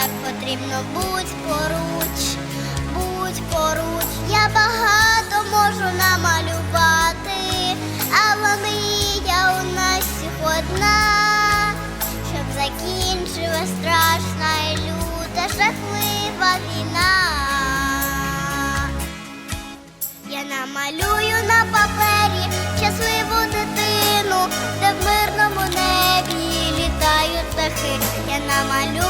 так потрібно. Будь поруч, будь поруч, я багато можу намалювати, але мрія у нас одна, щоб закінчилась страшна і люта, жахлива війна. Я намалюю на папері щасливу дитину, де в мирному небі літають птахи. Я намалюю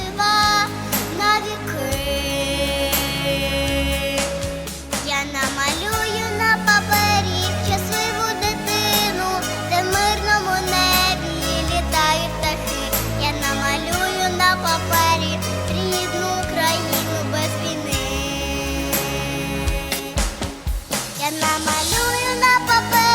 малюю на папері.